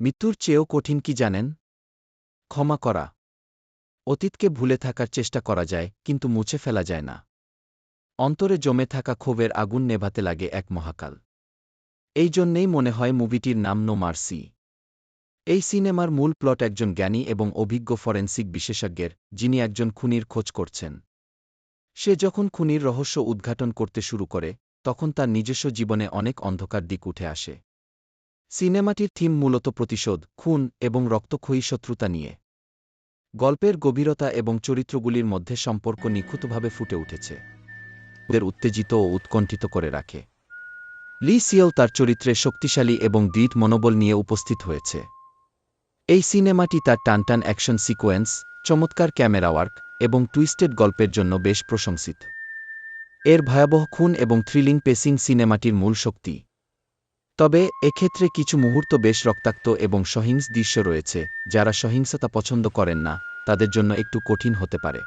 মৃত্যুর চেয়েও কঠিন কি জানেন? ক্ষমা করা। অতীতকে ভুলে থাকার চেষ্টা করা যায়, কিন্তু মুছে ফেলা যায় না। অন্তরে জমে থাকা ক্ষোভের আগুন নেভাতে লাগে এক মহাকাল। এই জন্যেই মনে হয় মুভিটির নাম নো মার্সি এই সিনেমার মূল প্লট একজন জ্ঞানী এবং অভিজ্ঞ ফরেন্সিক বিশেষজ্ঞের, যিনি একজন খুনির খোঁজ করছেন। সে যখন খুনির রহস্য উদ্ঘাটন করতে শুরু করে, তখন তার নিজস্ব জীবনে অনেক অন্ধকার দিক উঠে আসে। সিনেমাটির থিম মূলত প্রতিশোধ, খুন এবং রক্তক্ষয়ী শত্রুতা নিয়ে। গল্পের গভীরতা এবং চরিত্রগুলির মধ্যে সম্পর্ক নিখুঁতভাবে ফুটে উঠেছে। ওদের উত্তেজিত ও উৎকণ্ঠিত করে রাখে। লি সিয়েল তার চরিত্রে শক্তিশালী এবং দৃঢ় মনোবল নিয়ে উপস্থিত হয়েছে। এই সিনেমাটি তার টানটান অ্যাকশন সিকোয়েন্স, চমৎকার ক্যামেরা ওয়ার্ক এবং টুইস্টেড গল্পের জন্য বেশ প্রশংসিত। এর ভয়াবহ খুন এবং থ্রিলিং পেসিং সিনেমাটির মূল শক্তি। তবে, এক্ষেত্রে কিছু মুহূর্ত বেশ রক্তাক্ত এবং সহিংস দৃশ্য রয়েছে, যারা সহিংসতা পছন্দ করেন না, তাদের জন্য একটু কঠিন হতে পারে।